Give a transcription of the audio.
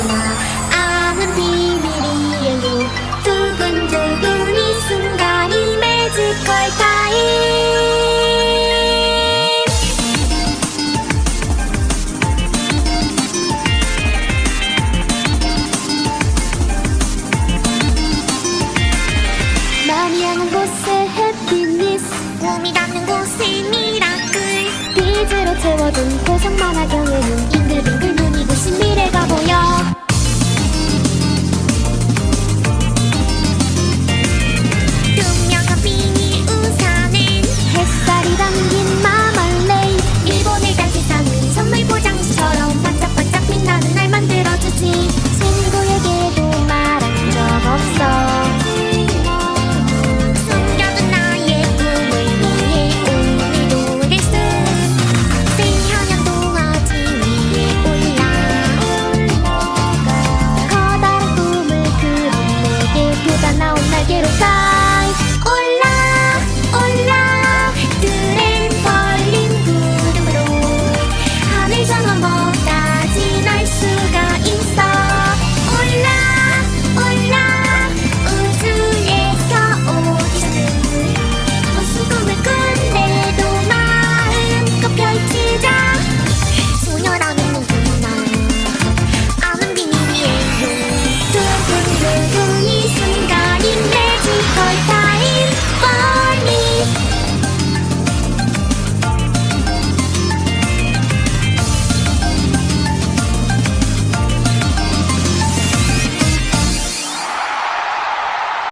너무나 아는 비밀이에요. 두근두근 이 순간이 매지컬 타임. 마음이 향한 곳에 해피니스. 꿈이 담는 곳에 미라클. 빛으로 채워둔 고상만화 경에는 빙글빙글 I quiero estar